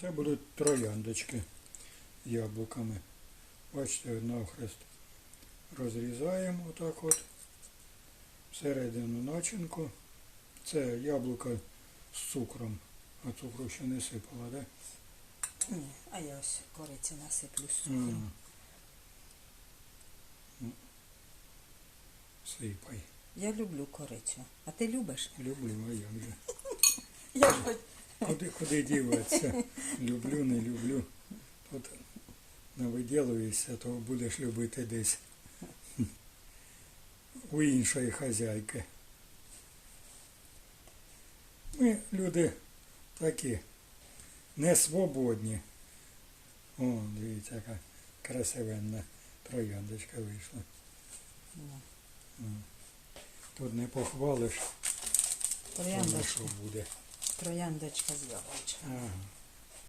Це будуть трояндочки з яблуками. Бачите, навхрест розрізаємо отак от. Всередину начинку. Це яблука з цукром. А цукру ще не сипала, так? Ні, а я ось кориці насиплю з цукром. Ну, Сипай. Я люблю корицю. А ти любиш? Люблю, а як же. Я хоч Куди, куди діватися? Люблю, не люблю. Тут навиділуєшся, то будеш любити десь у іншої хазяйки. Ми люди такі не свободні. О, дивіться, яка красивенна трояндочка вийшла. Ну, Тут не похвалиш, на що буде. Трояндочка з яблучками. Ага.